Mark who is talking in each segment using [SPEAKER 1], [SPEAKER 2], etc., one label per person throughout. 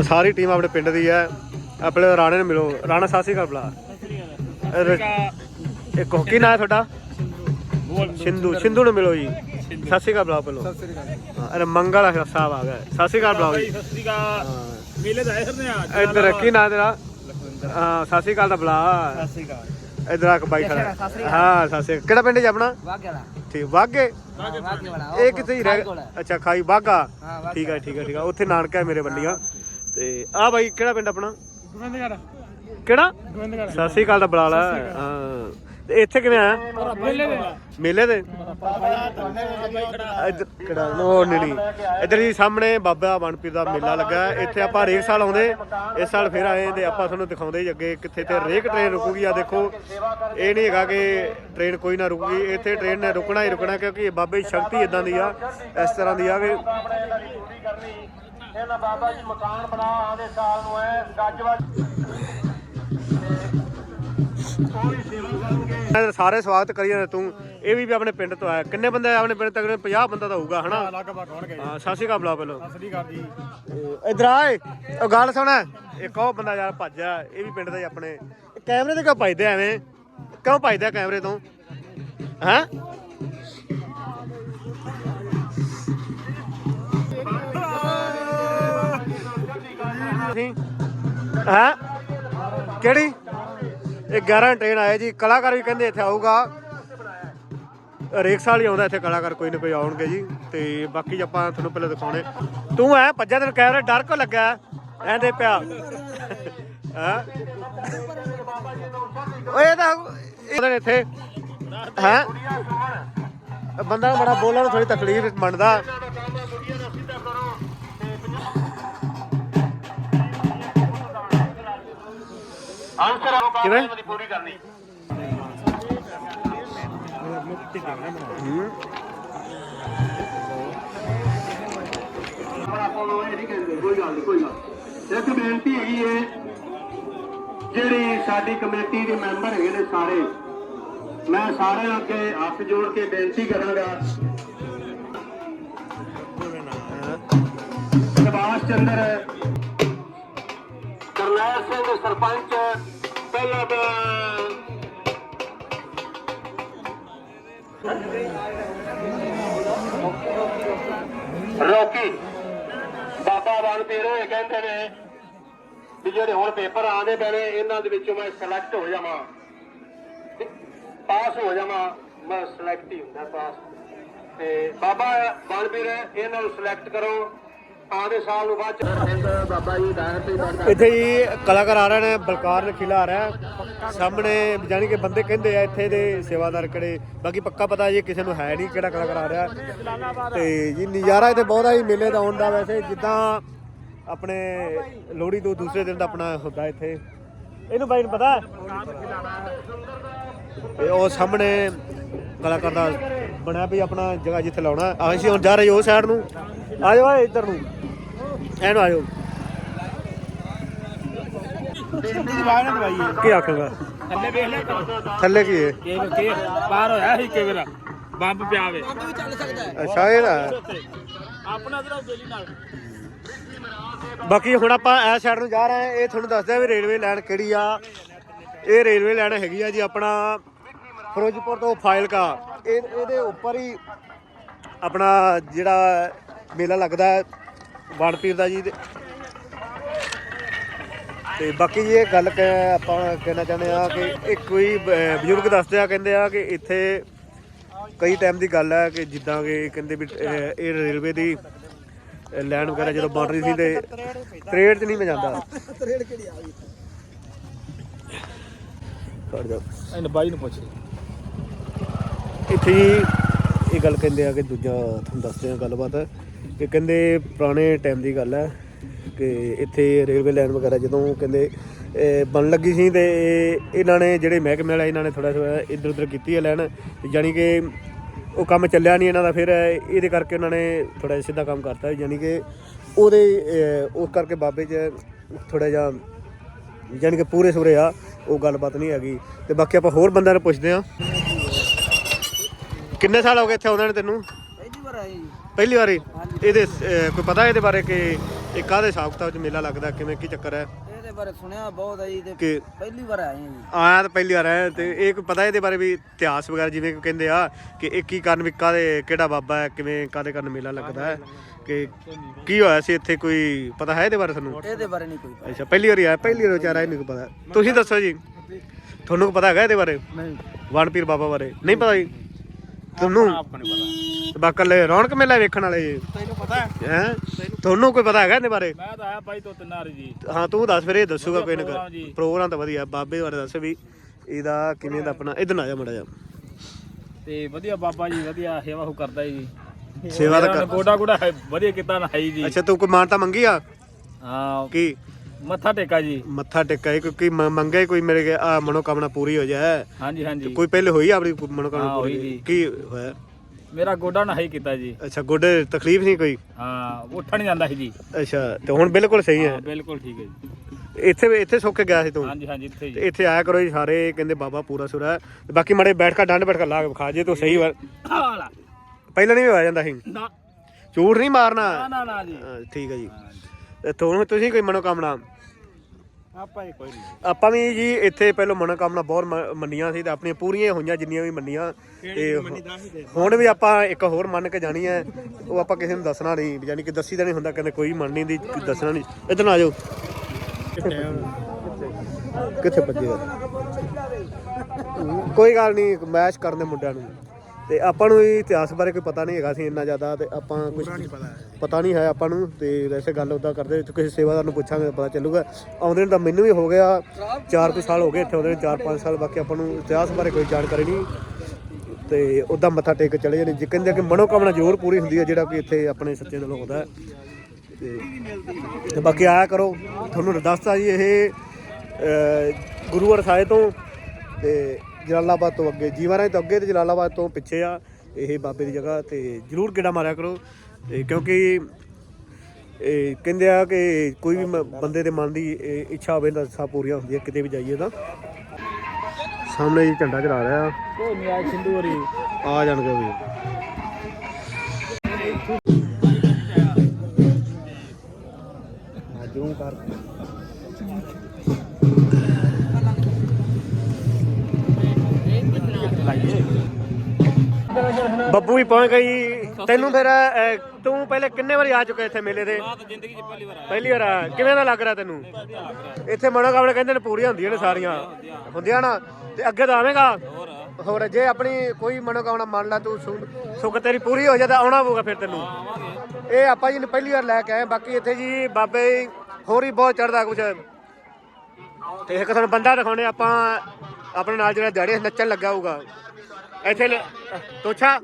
[SPEAKER 1] ਆਹ ਸਾਰੀ ਟੀਮ ਆਪਣੇ ਪਿੰਡ ਦੀ ਹੈ ਆਪਣੇ ਰਾਣੇ ਨੂੰ ਮਿਲੋ ਰਾਣਾ ਸਾਸੀ ਕਰ ਬੁਲਾ ਇੱਕ ਹੋਕੀ ਨਾਂ ਤੁਹਾਡਾ ਸਿੰਧੂ ਸਿੰਧੂ ਨੂੰ ਮਿਲੋ ਜੀ ਸਾਸੀ ਕਰ ਬੁਲਾ ਪਹਿਲੋ ਹਾਂ, ਅਰੇ ਮੰਗਲ ਸਾਹਿਬ ਆ ਗਏ ਸਾਸੀ ਕਰ ਬੁਲਾਓ ਜੀ
[SPEAKER 2] ਸਤਿ ਸ੍ਰੀ ਅਕਾਲ ਮੇਲੇ ਦਾ ਹੈ ਨੇ ਅੱਜ
[SPEAKER 1] ਇੱਧਰ ਕੀ ਨਾਂ ਤੇਰਾ ਹਾਂ ਸਾਸੀ ਕਾਲ ਦਾ ਬੁਲਾ
[SPEAKER 2] ਸ੍ਰੀ ਅਕਾਲ
[SPEAKER 1] ਇੱਧਰ ਆ ਕੇ ਬਾਈ ਖੜਾ ਹਾਂ ਸਾਸੀ ਕਿਹੜਾ ਪਿੰਡ ਜੀ ਆਪਣਾ
[SPEAKER 3] ਵਾਗੜਾ
[SPEAKER 1] ਠੀਕ ਵਾਗੇ
[SPEAKER 3] ਵਾਗੇ ਵਾਲਾ
[SPEAKER 1] ਇਹ ਕਿੱਥੇ ਹੀ ਰਹਿ ਅੱਛਾ ਖਾਈ ਬਾਗਾ। ਠੀਕ ਹੈ ਠੀਕ ਹੈ ਠੀਕ ਹੈ ਉੱਥੇ ਨਾਨਕਾ ਹੈ ਮੇਰੇ ਵੱਲੀਆਂ ਤੇ ਆ ਬਾਈ ਕਿਹੜਾ ਪਿੰਡ ਆਪਣਾ?
[SPEAKER 2] ਗੋਬਿੰਦਗੜ
[SPEAKER 1] ਕਿਹੜਾ?
[SPEAKER 2] ਗੋਬਿੰਦਗੜ
[SPEAKER 1] ਸਤਿ ਸ੍ਰੀ ਅਕਾਲ ਦਾ ਬੁਲਾ ਲਾ। ਹਾਂ। ਤੇ ਇੱਥੇ ਕਿਵੇਂ ਆਇਆ?
[SPEAKER 2] ਮੇਲੇ ਦੇ।
[SPEAKER 1] ਮੇਲੇ ਦੇ? ਇੱਧਰ ਕਿਹੜਾ? ਉਹ ਨਹੀਂ ਨਹੀਂ। ਇੱਧਰ ਜੀ ਸਾਹਮਣੇ ਬਾਬਾ ਬਣਪੀਰ ਦਾ ਮੇਲਾ ਲੱਗਾ। ਇੱਥੇ ਆਪਾਂ ਹਰੇਕ ਸਾਲ ਆਉਂਦੇ। ਇਸ ਸਾਲ ਫਿਰ ਆਏ ਤੇ ਆਪਾਂ ਤੁਹਾਨੂੰ ਦਿਖਾਉਂਦੇ ਜੀ ਅੱਗੇ ਕਿੱਥੇ ਤੇ ਹਰੇਕ ਟ੍ਰੇਨ ਰੁਕੂਗੀ। ਆ ਦੇਖੋ ਇਹ ਨਹੀਂ ਹੈਗਾ ਕਿ ਟ੍ਰੇਨ ਕੋਈ ਨਾ ਰੁਕੂਗੀ। ਇੱਥੇ ਟ੍ਰੇਨ ਨੇ ਰੁਕਣਾ ਹੀ ਰੁਕਣਾ ਕਿਉਂਕਿ ਬਾਬੇ ਦੀ ਸ਼ਕਤੀ ਇਦਾਂ ਦੀ ਆ ਇਸ ਤਰ੍ਹਾਂ ਦੀ ਆ ਕਿ
[SPEAKER 4] ਇਹਨਾਂ ਬਾਬਾ ਜੀ ਮਕਾਨ ਬਣਾ ਆਉਂਦੇ ਸਾਲ ਨੂੰ ਐ ਗੱਜਵਾ
[SPEAKER 1] ਸਾਰੇ ਸਵਾਗਤ ਕਰੀ ਜਾਂਦੇ ਤੂੰ। ਇਹ ਵੀ ਆਪਣੇ ਪਿੰਡ ਤੋਂ ਆਇਆ। ਕਿੰਨੇ ਬੰਦੇ ਆਪਣੇ ਪਿੰਡ ਤੱਕ? 50 ਬੰਦਾ ਤਾਂ ਹੋਊਗਾ ਹਨਾ?
[SPEAKER 2] ਲਗਭਗ ਹੋਣਗੇ
[SPEAKER 1] ਹਾਂ ਸਤਿ ਸ਼੍ਰੀ ਅਕਾਲ ਬੁਲਾ ਪਹਿਲਾਂ।
[SPEAKER 2] ਸਤਿ ਸ੍ਰੀ ਅਕਾਲ ਜੀ।
[SPEAKER 1] ਇਧਰ ਆਏ ਉਹ ਗੱਲ ਸੁਣ। ਇੱਕ ਉਹ ਬੰਦਾ ਯਾਰ ਭੱਜਿਆ ਇਹ ਵੀ ਪਿੰਡ ਦਾ ਹੀ ਆਪਣੇ। ਕੈਮਰੇ ਤੇ ਕਿਉਂ ਭੱਜਦੇ ਐਵੇਂ? ਕਿਉਂ ਭੱਜਦੇ ਕੈਮਰੇ ਤੋਂ? ਹੈਂ? ਤੁਸੀਂ? ਹੈਂ? ਕਿਹੜੀ? ਇਹ 11 ਟ੍ਰੇਨ ਆਏ ਜੀ। ਕਲਾਕਾਰ ਵੀ ਕਹਿੰਦੇ ਇੱਥੇ ਆਊਗਾ। ਹਰੇਕ ਸਾਲ ਹੀ ਆਉਂਦਾ ਇੱਥੇ, ਕਲਾਕਾਰ ਕੋਈ ਨਾ ਕੋਈ ਆਉਣਗੇ ਜੀ। ਤੇ ਬਾਕੀ ਆਪਾਂ ਤੁਹਾਨੂੰ ਪਹਿਲਾਂ ਦਿਖਾਉਣੇ। ਤੂੰ ਐ ਭੱਜਿਆ ਤੈਨੂੰ ਕੈਮਰਾ, ਡਰ ਕੋ ਲੱਗਾ ਐਂ ਦੇ ਪਿਆ। ਹਾਂ? ਓਏ, ਇਹ ਤਾਂ ਇਹਦੇ ਇੱਥੇ ਹੈ? ਬੰਦਾ ਬੜਾ ਬੋਲਣ ਥੋੜੀ ਤਕਲੀਫ ਮੰਨਦਾ।
[SPEAKER 4] ਆਨਸਰ ਆਓ
[SPEAKER 1] ਕਿਵੇਂ?
[SPEAKER 4] ਪੂਰੀ ਕਰਨੀ ਇੱਕ ਬੇਨਤੀ ਹੈਗੀ ਏ ਜਿਹੜੀ ਸਾਡੀ ਕਮੇਟੀ ਦੇ ਮੈਂਬਰ ਹੈਗੇ ਨੇ ਸਾਰੇ ਮੈਂ ਸਾਰਿਆਂ ਅੱਗੇ ਹੱਥ ਜੋੜ ਕੇ ਬੇਨਤੀ ਕਰਾਂਗਾ ਸੁਭਾਸ਼ ਚੰਦਰ ਕਰਨੈਲ ਸਿੰਘ ਸਰਪੰਚ, ਪਹਿਲਾਂ ਰੋਕੀ। ਬਾਬਾ ਬਾਣਪੀਰ ਹੋਏ ਕਹਿੰਦੇ ਨੇ ਵੀ ਜਿਹੜੇ ਹੁਣ ਪੇਪਰ ਆਉਂਦੇ ਪਏ ਨੇ ਇਹਨਾਂ ਦੇ ਵਿੱਚੋਂ ਮੈਂ ਸਿਲੈਕਟ ਹੋ ਜਾਵਾਂ। ਪਾਸ ਹੋ ਜਾਵਾਂ। ਮੈਂ ਸਿਲੈਕਟ ਹੀ ਹੁੰਦਾ ਪਾਸ ਤੇ ਬਾਬਾ ਬਾਣਪੀਰ ਇਹਨਾਂ ਨੂੰ ਸਿਲੈਕਟ ਕਰੋ। ਆਉਂਦੇ ਸਾਲ ਨੂੰ ਬਾਅਦ ਚ ਬਾਬਾ ਜੀ ਦਾਇਰ ਤੇ ਬਾਬਾ
[SPEAKER 1] ਇੱਥੇ ਜੀ ਕਲਾਕਾਰ ਆ ਰਹੇ ਨੇ ਬਲਕਾਰ ਨਖੀਲਾ ਆ ਰਿਹਾ। ਹੈ। ਸਾਹਮਣੇ ਜਾਨੀ ਕਿ ਬੰਦੇ ਕਹਿੰਦੇ ਆ ਇੱਥੇ ਦੇ ਸੇਵਾਦਾਰ ਕਿਹੜੇ? ਬਾਕੀ ਪੱਕਾ ਪਤਾ ਜੀ ਕਿਸੇ ਨੂੰ ਹੈ ਨਹੀਂ ਕਿਹੜਾ ਕਲਾਕਾਰ ਆ ਰਿਹਾ। ਤੇ ਜੀ ਨਜ਼ਾਰਾ ਇੱਥੇ ਬਹੁਤ ਆ ਜੀ ਮੇਲੇ ਦਾ ਆਉਣ ਦਾ ਵੈਸੇ ਜਿੱਦਾਂ ਆਪਣੇ ਲੋਹੜੀ ਤੋਂ ਦੂਸਰੇ ਦਿਨ ਦਾ ਆਪਣਾ ਹੁੰਦਾ ਇੱਥੇ। ਇਹਨੂੰ ਬਾਈ ਨੂੰ ਪਤਾ? ਉਹ ਸਾਹਮਣੇ ਕਲਾਕਾਰ ਦਾ ਬਣਿਆ ਵੀ ਆਪਣਾ ਜਗ੍ਹਾ ਜਿੱਥੇ ਲਾਉਣਾ। ਅਸੀਂ ਹੁਣ ਜਾ ਰਹੇ ਉਹ ਸਾਈਡ ਨੂੰ। ਆ ਜਾਓ ਇੱਧਰ ਨੂੰ। ਐਨੂੰ ਆਇਓ।
[SPEAKER 2] ਦੀ ਬਾਹਰ ਨਾ ਦਵਾਈ
[SPEAKER 1] ਕੀ ਆਖੇਗਾ?
[SPEAKER 2] ਥੱਲੇ ਵੇਖ ਲੈ
[SPEAKER 1] ਥੱਲੇ ਕੀ ਹੈ?
[SPEAKER 2] ਕੇ ਕੇ ਬਾਹਰ ਹੋਇਆ ਸੀ ਕੇ ਵੇਲਾ ਬੰਬ ਪਿਆ ਵੇ
[SPEAKER 1] ਅੱਛਾ ਇਹ
[SPEAKER 2] ਆਪਣਾ ਜਿਹੜਾ ਬੇਲੀ ਨਾਲ।
[SPEAKER 1] ਬਾਕੀ ਹੁਣ ਆਪਾਂ ਇਸ ਸਾਈਡ ਨੂੰ ਜਾ ਰਹੇ ਹਾਂ। ਇਹ ਤੁਹਾਨੂੰ ਦੱਸਦਾ ਵੀ ਰੇਲਵੇ ਲਾਈਨ ਕਿਹੜੀ ਆ। ਇਹ ਰੇਲਵੇ ਲਾਈਨ ਹੈਗੀ ਆ ਜੀ ਆਪਣਾ ਫਿਰੋਜ਼ਪੁਰ ਤੋਂ ਫਾਇਲਕਾ ਇਹ ਇਹਦੇ ਉੱਪਰ ਹੀ ਆਪਣਾ ਜਿਹੜਾ ਮੇਲਾ ਲੱਗਦਾ ਹੈ ਬਾਣਪੀਰ ਦਾ ਜੀ ਤੇ- ਬਾਕੀ ਜੀ ਇਹ ਗੱਲ ਕ ਆਪਾਂ ਕਹਿਣਾ ਚਾਹੁੰਦੇ ਆ ਕਿ ਇਹ ਕੋਈ ਬਜ਼ੁਰਗ ਦੱਸਦੇ ਆ ਕਹਿੰਦੇ ਆ ਕਿ ਇੱਥੇ ਕਈ ਟਾਈਮ ਦੀ ਗੱਲ ਹੈ ਕਿ ਜਿੱਦਾਂ ਕਿ ਕਹਿੰਦੇ ਵੀ ਇਹ ਰੇਲਵੇ ਦੀ ਲੈਣ ਵਗੈਰਾ ਜਦੋਂ ਬਣ ਰਹੀ ਸੀ ਤੇ ਤਰੇੜ 'ਚ ਨਹੀਂ ਮੈਂ ਜਾਂਦਾ। ਤਰੇੜ ਕਿਹੜੀ ਆ ਗਈ?
[SPEAKER 2] ਇਹਨੇ ਬਾਈ ਨੂੰ ਪੁੱਛ
[SPEAKER 1] ਇੱਥੇ ਜੀ ਇਹ ਗੱਲ ਕਹਿੰਦੇ ਆ ਕਿ ਦੂਜਾ ਤੁਹਾਨੂੰ ਦੱਸਦੇ ਆ ਗੱਲਬਾਤ। ਕਿ ਕਹਿੰਦੇ ਪੁਰਾਣੇ ਟਾਈਮ ਦੀ ਗੱਲ ਹੈ ਕਿ ਇੱਥੇ ਰੇਲਵੇ ਲਾਈਨ ਵਗੈਰਾ ਜਦੋਂ ਕਹਿੰਦੇ ਬਣ ਲੱਗੀ ਸੀ ਤੇ ਇਹਨਾਂ ਨੇ ਜਿਹੜੇ ਮਹਿਕਮੇ ਵਾਲੇ ਇਹਨਾਂ ਨੇ ਥੋੜਾ ਥੋੜਾ ਇੱਧਰ ਉੱਧਰ ਕੀਤੀ ਹੈ ਲਾਈਨ ਯਾਨੀ ਕਿ ਉਹ ਕੰਮ ਚੱਲਿਆ ਨਹੀਂ ਇਹਨਾਂ ਦਾ ਫਿਰ, ਇਹਦੇ ਕਰਕੇ ਉਹਨਾਂ ਨੇ ਥੋੜਾ ਜਿਹਾ ਸਿੱਧਾ ਕੰਮ ਕਰਤਾ ਯਾਨੀ ਕਿ ਉਹਦੇ ਉਸ ਕਰਕੇ ਬਾਬੇ 'ਚ ਥੋੜਾ ਜਿਹਾ ਯਾਨੀ ਕਿ ਪੂਰੇ ਸੁਰੇ ਆ, ਉਹ ਗੱਲਬਾਤ ਨਹੀਂ ਹੈਗੀ। ਤੇ ਬਾਕੀ ਆਪਾਂ ਹੋਰ ਬੰਦਿਆਂ ਨੂੰ ਪੁੱਛਦੇ ਆ ਕਿੰਨੇ ਸਾਲ ਹੋ ਗਏ ਇੱਥੇ ਆਉਂਦੇ ਨੇ ਤੈਨੂੰ?
[SPEAKER 3] ਪਹਿਲੀ ਵਾਰ ਆਏ ਜੀ।
[SPEAKER 1] ਪਹਿਲੀ ਵਾਰੀ ਇਹਦੇ ਅਹ, ਕੋਈ ਪਤਾ ਇਹਦੇ ਬਾਰੇ ਕਿ ਇਹ ਕਾਹਦੇ ਹਿਸਾਬ ਕਿਤਾਬ ਚ ਮੇਲਾ ਲੱਗਦਾ ਕਿਵੇਂ ਕੀ ਚੱਕਰ ਹੈ?
[SPEAKER 3] ਇਹਦੇ ਬਾਰੇ ਸੁਣਿਆ ਬਹੁਤ ਹੈ ਜੀ ਤੇ
[SPEAKER 1] ਕਿ
[SPEAKER 3] ਪਹਿਲੀ ਵਾਰ ਆਏ ਹਾਂ ਜੀ।
[SPEAKER 1] ਆਇਆ ਤਾਂ ਪਹਿਲੀ ਵਾਰ ਹੈ ਤੇ ਇਹ ਕੋਈ ਪਤਾ ਇਹਦੇ ਬਾਰੇ ਵੀ ਇਤਿਹਾਸ ਵਗੈਰਾ ਜਿਵੇਂ ਕਿ ਕਹਿੰਦੇ ਆ ਕਿ ਇਹ ਕੀ ਕਾਰਨ ਵੀ ਕਾਹਦੇ ਕਿਹੜਾ ਬਾਬਾ ਹੈ ਕਿਵੇਂ ਕਾਹਦੇ ਕਾਰਨ ਮੇਲਾ ਲੱਗਦਾ ਹੈ ਕਿ ਕੀ ਹੋਇਆ ਸੀ ਇੱਥੇ ਕੋਈ ਪਤਾ ਹੈ ਇਹਦੇ ਬਾਰੇ ਤੁਹਾਨੂੰ?
[SPEAKER 3] ਇਹਦੇ ਬਾਰੇ ਨਹੀਂ ਕੋਈ ਪਤਾ।
[SPEAKER 1] ਅੱਛਾ ਪਹਿਲੀ ਵਾਰੀ ਆਇਆ ਪਹਿਲੀ ਵਾਰ ਵਿਚਾਰਾ ਇਹਨੂੰ ਪਤਾ। ਤੁਸੀਂ ਦੱਸੋ ਜੀ ਤੁਹਾਨੂੰ ਪਤਾ ਹੈਗਾ ਇਹਦੇ ਬਾਰੇ?
[SPEAKER 3] ਨਹੀਂ।
[SPEAKER 1] ਵਨਪੀਰ ਬਾਬਾ ਬਾਰੇ। ਨਹੀਂ ਪਤਾ ਜੀ? ਤੁਹਾਨੂੰ
[SPEAKER 2] ਆਪ ਪਤਾ।
[SPEAKER 1] ਬਾਕਲੇ ਰੌਣਕ ਮੇਲਾ ਵੇਖਣ ਵਾਲੇ।
[SPEAKER 2] ਤੈਨੂੰ ਪਤਾ
[SPEAKER 1] ਹੈ? ਤੁਹਾਨੂੰ ਕੋਈ ਪਤਾ ਹੈਗਾ ਇਹਦੇ ਬਾਰੇ?
[SPEAKER 2] ਮੈਂ ਤਾਂ ਆਇਆ ਬਾਈ ਤੋਂ ਤਿੰਨਾਰੀ ਜੀ।
[SPEAKER 1] ਹਾਂ ਤੂੰ ਦੱਸ ਫਿਰ ਇਹ ਦੱਸੂਗਾ ਕੋਈ ਨਾ
[SPEAKER 2] ਪ੍ਰੋਗਰਾਮ ਜੀ।
[SPEAKER 1] ਪ੍ਰੋਗਰਾਮ ਤਾਂ ਵਧੀਆ ਬਾਬੇ ਬਾਰੇ ਦੱਸ ਵੀ ਇਹਦਾ ਕਿਵੇਂ ਦਾ ਆਪਣਾ। ਇਧਰ ਆ ਜਾ ਮੜਾ ਜਾ
[SPEAKER 2] ਤੇ ਵਧੀਆ ਬਾਬਾ ਜੀ ਵਧੀਆ ਸੇਵਾ ਉਹ ਕਰਦਾ ਜੀ।
[SPEAKER 1] ਸੇਵਾ ਤਾਂ ਕਰ
[SPEAKER 2] ਗੋਡਾ ਗੋਡਾ ਹੈ, ਵਧੀਆ ਕੀਤਾ ਨਾ ਹੈ ਜੀ।
[SPEAKER 1] ਅੱਛਾ ਤੂੰ ਕੋਈ ਮਾਨਤਾ ਮੰਗੀ ਆ?
[SPEAKER 2] ਹਾਂ।
[SPEAKER 1] ਕੀ?
[SPEAKER 2] ਮੱਥਾ ਟੇਕਾ ਜੀ।
[SPEAKER 1] ਮੱਥਾ ਟੇਕਾ ਹੈ ਕਿਉਂਕਿ ਮ- ਮੰਗੇ ਕੋਈ ਮੇਰੇ ਆ ਮਨੋਕਾਮਨਾ ਪੂਰੀ ਹੋ ਜਾਏ।
[SPEAKER 2] ਹਾਂਜੀ ਹਾਂਜੀ।
[SPEAKER 1] ਕੋਈ ਪਹਿਲੇ ਹੋਈ ਆਪਣੀ ਕੋਈ ਮਨੋਕਾਮਨਾ
[SPEAKER 2] ਹਾਂ, ਹੋਈ
[SPEAKER 1] ਪੂਰੀ
[SPEAKER 2] ਜੀ।
[SPEAKER 1] ਕੀ ਹੋਇਆ?
[SPEAKER 2] ਮੇਰਾ ਗੋਡਾ ਨਾ ਹੈ ਕੀਤਾ ਜੀ।
[SPEAKER 1] ਅੱਛਾ ਗੋਡੇ ਤਕਲੀਫ ਨਹੀਂ ਕੋਈ?
[SPEAKER 2] ਹਾਂ ਉੱਠ ਨਹੀਂ ਜਾਂਦਾ ਸੀ ਜੀ।
[SPEAKER 1] ਅੱਛਾ ਤੇ ਹੁਣ ਬਿਲਕੁਲ ਸਹੀ ਹੈ?
[SPEAKER 2] ਹਾਂ ਬਿਲਕੁਲ ਠੀਕ ਹੈ ਜੀ।
[SPEAKER 1] ਇੱਥੇ ਇੱਥੇ ਸੁੱਕ ਕੇ ਗਿਆ ਸੀ ਤੂੰ?
[SPEAKER 2] ਹਾਂਜੀ ਹਾਂਜੀ ਇੱਥੇ
[SPEAKER 1] ਤੇ
[SPEAKER 2] ਜੀ
[SPEAKER 1] ਇੱਥੇ ਆਇਆ ਕਰੋ ਜੀ ਸਾਰੇ ਕਹਿੰਦੇ ਬਾਬਾ ਪੂਰਾ ਸੁਰਾ। ਹੈ ਤੇ ਬਾਕੀ ਮੜੇ ਬੈਠ ਕੇ ਡੰਡ ਬੈਠ ਕੇ ਲਾ ਕੇ ਵਿਖਾ ਜੇ ਤੂੰ ਸਹੀ ਵਾਰ
[SPEAKER 2] ਹਾਲਾ
[SPEAKER 1] ਪਹਿਲਾਂ ਨਹੀਂ ਹੋਇਆ ਜਾਂਦਾ ਸੀ?
[SPEAKER 2] ਨਾ।
[SPEAKER 1] ਝੂਠ ਨਹੀਂ ਮਾਰਨਾ?
[SPEAKER 2] ਨਾ ਨਾ ਨਾ ਜੀ।
[SPEAKER 1] ਹਾਂ, ਠੀਕ ਹੈ ਜੀ। ਤੇ ਤੁਹਾਨੂੰ ਤੁਸੀਂ ਕੋਈ ਮਨੋਕਾਮਨਾ?
[SPEAKER 2] ਆਪਾਂ ਹੀ ਕੋਈ ਨਹੀਂ।
[SPEAKER 1] ਆਪਾਂ ਵੀ ਜੀ ਇੱਥੇ ਪਹਿਲਾਂ ਮਨੋਕਾਮਨਾ ਬਹੁਤ ਮ- ਮੰਨੀਆਂ ਸੀ ਤੇ ਆਪਣੀਆਂ ਪੂਰੀਆਂ ਹੋਈਆਂ ਜਿੰਨੀਆਂ ਵੀ ਮੰਨੀਆਂ। ਤੇ ਹੁਣ ਵੀ ਆਪਾਂ ਇੱਕ ਹੋਰ ਮੰਨ ਕੇ ਜਾਣੀ ਹੈ ਉਹ ਆਪਾਂ ਕਿਸੇ ਨੂੰ ਦੱਸਣਾ ਨਹੀਂ ਯਾਨੀ ਕਿ ਦੱਸੀ ਦਾ ਨਹੀਂ ਹੁੰਦਾ ਕਹਿੰਦੇ ਕੋਈ ਮੰਨਣੀ ਦੀ ਦੱਸਣਾ ਨਹੀਂ। ਇਧਰ ਆ ਜਾਓ। ਕਿੱਥੇ ਭੱਜੇਗਾ ਕੋਈ ਗੱਲ ਨਹੀਂ ਮੈਚ ਕਰਨ ਦੇ ਮੁੰਡਿਆਂ ਨੂੰ। ਤੇ ਆਪਾਂ ਨੂੰ ਇਹ ਇਤਿਹਾਸ ਬਾਰੇ ਕੋਈ ਪਤਾ ਨਹੀਂ ਹੈਗਾ ਸੀ ਇੰਨਾ ਜ਼ਿਆਦਾ ਤੇ ਆਪਾਂ ਕੁਝ ਪਤਾ ਨਹੀਂ ਹੈ ਆਪਾਂ ਨੂੰ ਤੇ ਵੈਸੇ ਗੱਲ ਉਦਾਂ ਕਰਦੇ ਕਿਸੇ ਸੇਵਾਦਾਰ ਨੂੰ ਪੁੱਛਾਂਗੇ ਪਤਾ ਚੱਲੂਗਾ। ਆਉਂਦੇ ਨੂੰ ਤਾਂ ਮੈਨੂੰ ਵੀ ਹੋ ਗਿਆ 4 ਸਾਲ ਹੋ ਗਏ ਇੱਥੇ ਆਉਂਦੇ ਨੂੰ 4-5 ਸਾਲ ਬਾਕੀ ਆਪਾਂ ਨੂੰ ਇਤਿਹਾਸ ਬਾਰੇ ਕੋਈ ਜਾਣਕਾਰੀ ਨਹੀਂ। ਤੇ ਉਦਾਂ ਮੱਥਾ ਟੇਕ ਕੇ ਚਲੇ ਜਾਂਦੇ ਜੇ ਕਹਿੰਦੇ ਕਿ ਮਨੋਕਾਮਨਾ ਜ਼ਰੂਰ ਪੂਰੀ ਹੁੰਦੀ ਹੈ ਜਿਹੜਾ ਕਿ ਇੱਥੇ ਆਪਣੇ ਸੱਚੇ ਦਿਲੋਂ ਹੁੰਦਾ ਤੇ ਬਾਕੀ ਆਇਆ ਕਰੋ ਤੁਹਾਨੂੰ ਦੱਸਤਾ ਜੀ ਇਹ ਅਹ, ਗੁਰੂ ਅਰਸਾਏ ਤੋਂ ਤੇ ਜਲਾਲਾਬਾਦ ਤੋਂ ਅੱਗੇ। ਜੀਵਾਰਾਂ ਤੋਂ ਅੱਗੇ ਤੇ ਜਲਾਲਾਬਾਦ ਤੋਂ ਪਿੱਛੇ ਆ ਇਹ ਬਾਬੇ ਦੀ ਜਗ੍ਹਾ ਤੇ ਜਰੂਰ ਗੇੜਾ ਮਾਰਿਆ ਕਰੋ। ਤੇ ਕਿਉਂਕਿ ਇਹ ਕਹਿੰਦੇ ਆ ਕਿ ਕੋਈ ਵੀ ਮ- ਬੰਦੇ ਦੇ ਮਨ ਦੀ ਇਹ ਇੱਛਾ ਹੋਵੇ ਤਾਂ ਸਭ ਪੂਰੀਆਂ ਹੁੰਦੀਆਂ, ਕਿਤੇ ਵੀ ਜਾਈਏ ਤਾਂ। ਸਾਹਮਣੇ ਜੀ ਝੰਡਾ ਚਲਾ ਰਿਹਾ।
[SPEAKER 2] ਕੋਈ ਨਹੀਂ ਆ ਸਿੰਧੂ ਹਰੀ
[SPEAKER 1] ਆ ਜਾਣਗੇ ਵੀ। ਜੂੰ ਕਰ। ਬੱਬੂ ਵੀ ਪਹੁੰਚ ਗਈ। ਤੈਨੂੰ ਫਿਰ ਅਹ, ਤੂੰ ਪਹਿਲੇ ਕਿੰਨੇ ਵਾਰੀ ਆ ਚੁੱਕਾ ਇੱਥੇ ਮੇਲੇ ਤੇ?
[SPEAKER 2] ਤਾਂ ਜ਼ਿੰਦਗੀ 'ਚ ਪਹਿਲੀ ਵਾਰ ਆਇਆ।
[SPEAKER 1] ਪਹਿਲੀ ਵਾਰ ਆ। ਕਿਵੇਂ ਦਾ ਲੱਗ ਰਿਹਾ ਤੈਨੂੰ? ਇੱਥੇ ਮਨੋਕਾਮਨਾ ਕਹਿੰਦੇ ਨੇ ਪੂਰੀਆਂ ਹੁੰਦੀਆਂ ਨੇ ਸਾਰੀਆਂ। ਹੁੰਦੀਆਂ ਨਾ? ਤੇ ਅੱਗੇ ਤਾਂ ਆਵੇਂਗਾ? ਹੋਰ। ਜੇ ਆਪਣੀ ਕੋਈ ਮਨੋਕਾਮਨਾ ਮੰਨ ਲਾ ਤੂੰ ਸੁ- ਸੁੱਖ ਤੇਰੀ ਪੂਰੀ ਹੋ ਤਾਂ ਆਉਣਾ ਪਊਗਾ ਫਿਰ ਤੈਨੂੰ। ਇਹ ਆਪਾਂ ਜੀ ਨੂੰ ਪਹਿਲੀ ਵਾਰ ਲੈ ਕੇ ਆਏ ਬਾਕੀ ਇੱਥੇ ਜੀ ਬਾਬੇ ਹੋਰ ਹੀ ਬਹੁਤ ਚੜਦਾ ਕੁਛ। ਤੇ ਇੱਕ ਤੁਹਾਨੂੰ ਬੰਦਾ ਦਿਖਾਉਣੇ ਆਪਾਂ ਆਪਣੇ ਨਾਲ ਜਿਹੜਾ ਦਿਹਾੜੀ ਨੱਚਣ ਲੱਗਾ ਹੋਊਗਾ। ਇੱਥੇ ਲ- ਤੋਛਾ।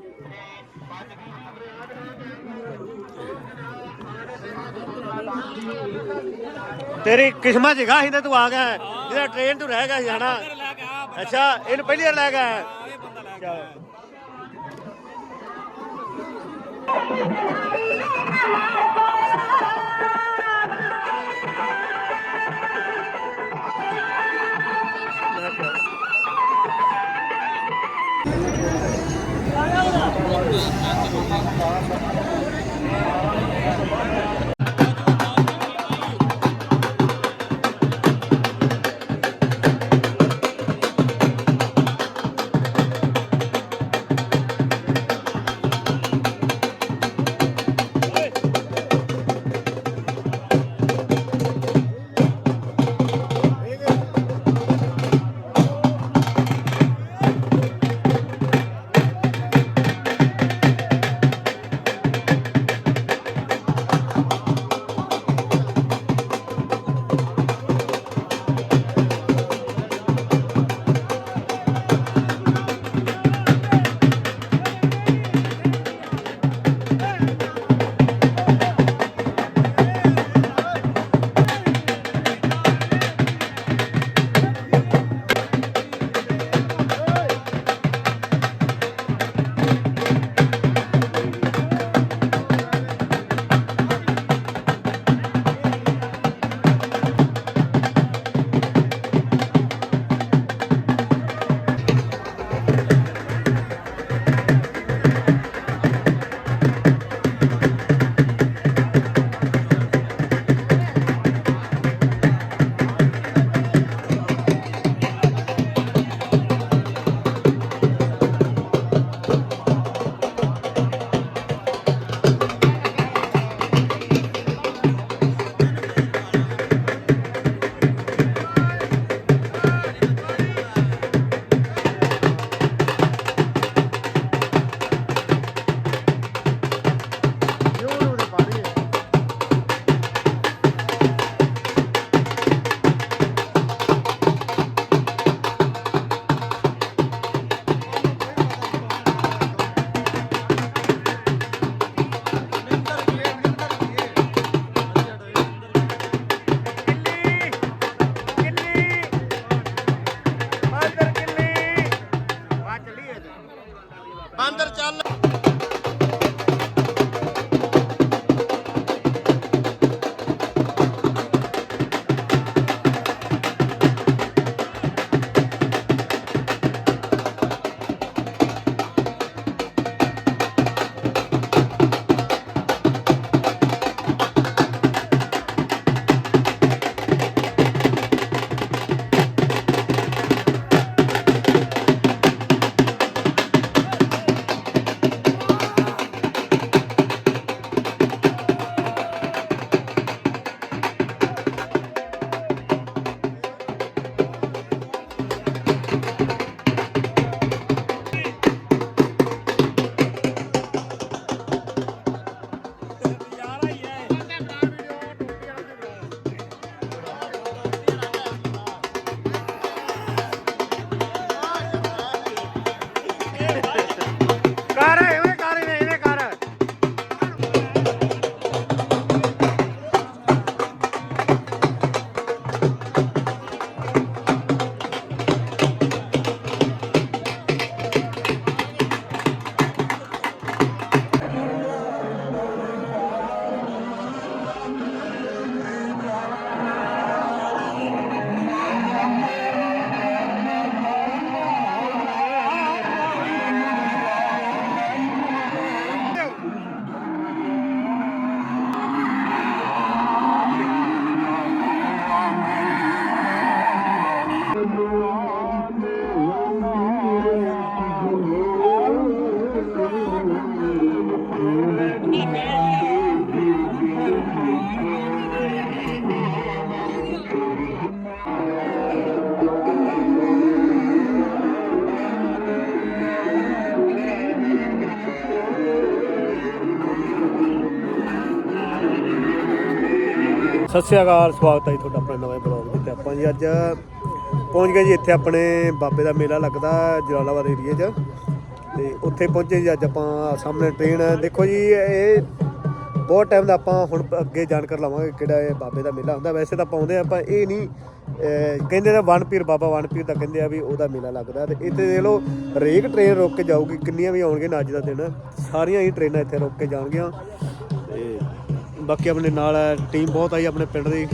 [SPEAKER 1] ਤੇਰੀ ਕਿਸਮਤ ਜਗਾ ਸੀ ਤੇ ਤੂੰ ਆ ਗਿਆ ਜਿਹੜਾ ਟ੍ਰੇਨ ਤੂੰ ਰਹਿ ਗਿਆ ਸੀ ਹਨਾ ਅੱਛਾ, ਇਹਨੂੰ ਪਹਿਲੀ ਵਾਰ ਲੈ ਗਿਆ Thank you. ਸਤਿ ਸ਼੍ਰੀ ਅਕਾਲ, ਸਵਾਗਤ ਹੈ ਜੀ ਤੁਹਾਡਾ ਆਪਣੇ ਨਵੇਂ ਬਲੌਗ ਵਿੱਚ ਆਪਾਂ ਜੀ ਅੱਜ ਪਹੁੰਚ ਗਏ ਜੀ ਇੱਥੇ ਆਪਣੇ ਬਾਬੇ ਦਾ ਮੇਲਾ ਲੱਗਦਾ ਜਲਾਲਾਬਾਦ ਏਰੀਏ 'ਚ। ਤੇ ਉੱਥੇ ਪਹੁੰਚੇ ਜੀ ਅੱਜ ਆਪਾਂ ਸਾਹਮਣੇ ਟ੍ਰੇਨ ਦੇਖੋ ਜੀ, ਇਹ ਬਹੁਤ ਟਾਈਮ ਦਾ ਆਪਾਂ ਹੁਣ ਅੱਗੇ ਜਾਣਕਾਰੀ ਲਵਾਂਗੇ ਕਿਹੜਾ ਇਹ ਬਾਬੇ ਦਾ ਮੇਲਾ ਹੁੰਦਾ। ਵੈਸੇ ਤਾਂ ਪਾਉਂਦੇ ਆਪਾਂ ਇਹ ਨਹੀਂ ਕਹਿੰਦੇ ਨੇ ਵਨ ਪੀਰ ਬਾਬਾ ਵਨ ਪੀਰ ਦਾ ਕਹਿੰਦੇ ਆ ਵੀ ਉਹਦਾ ਮੇਲਾ ਲੱਗਦਾ। ਤੇ ਇੱਥੇ ਦੇਖ ਲਓ, ਹਰੇਕ ਟ੍ਰੇਨ ਰੁਕ ਕੇ ਜਾਊਗੀ, ਕਿੰਨੀਆਂ ਵੀ ਆਉਣਗੇ ਨਾ ਅੱਜ ਦਾ ਦਿਨ। ਸਾਰੀਆਂ ਹੀ ਟ੍ਰੇਨਾਂ ਇੱਥੇ ਰੁਕ ਕੇ ਜਾਣਗੀਆਂ। ਬਾਕੀ ਆਪਣੇ ਨਾਲ ਟੀਮ ਬਹੁਤ ਆਈ ਆਪਣੇ ਪਿੰਡ ਦੀ।